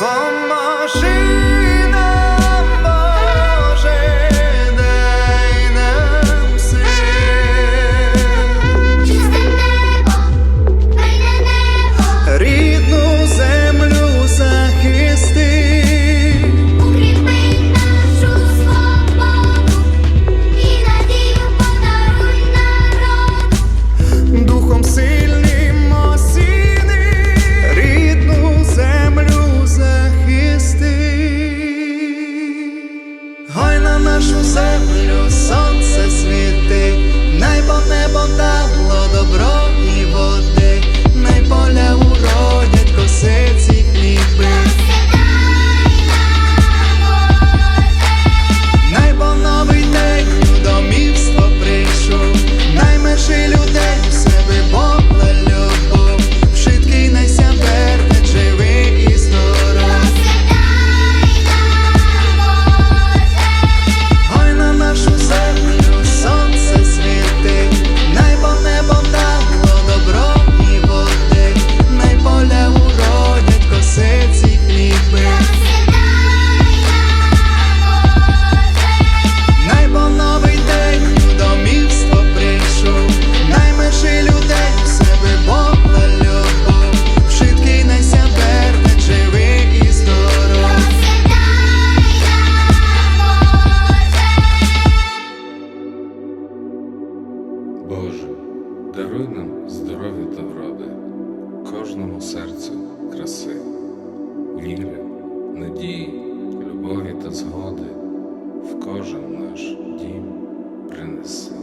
Mama, machine. Sam, little son. даруй нам здоров'я та вроди, кожному серцю краси, віри, надії, любові та згоди в кожен наш дім принеси.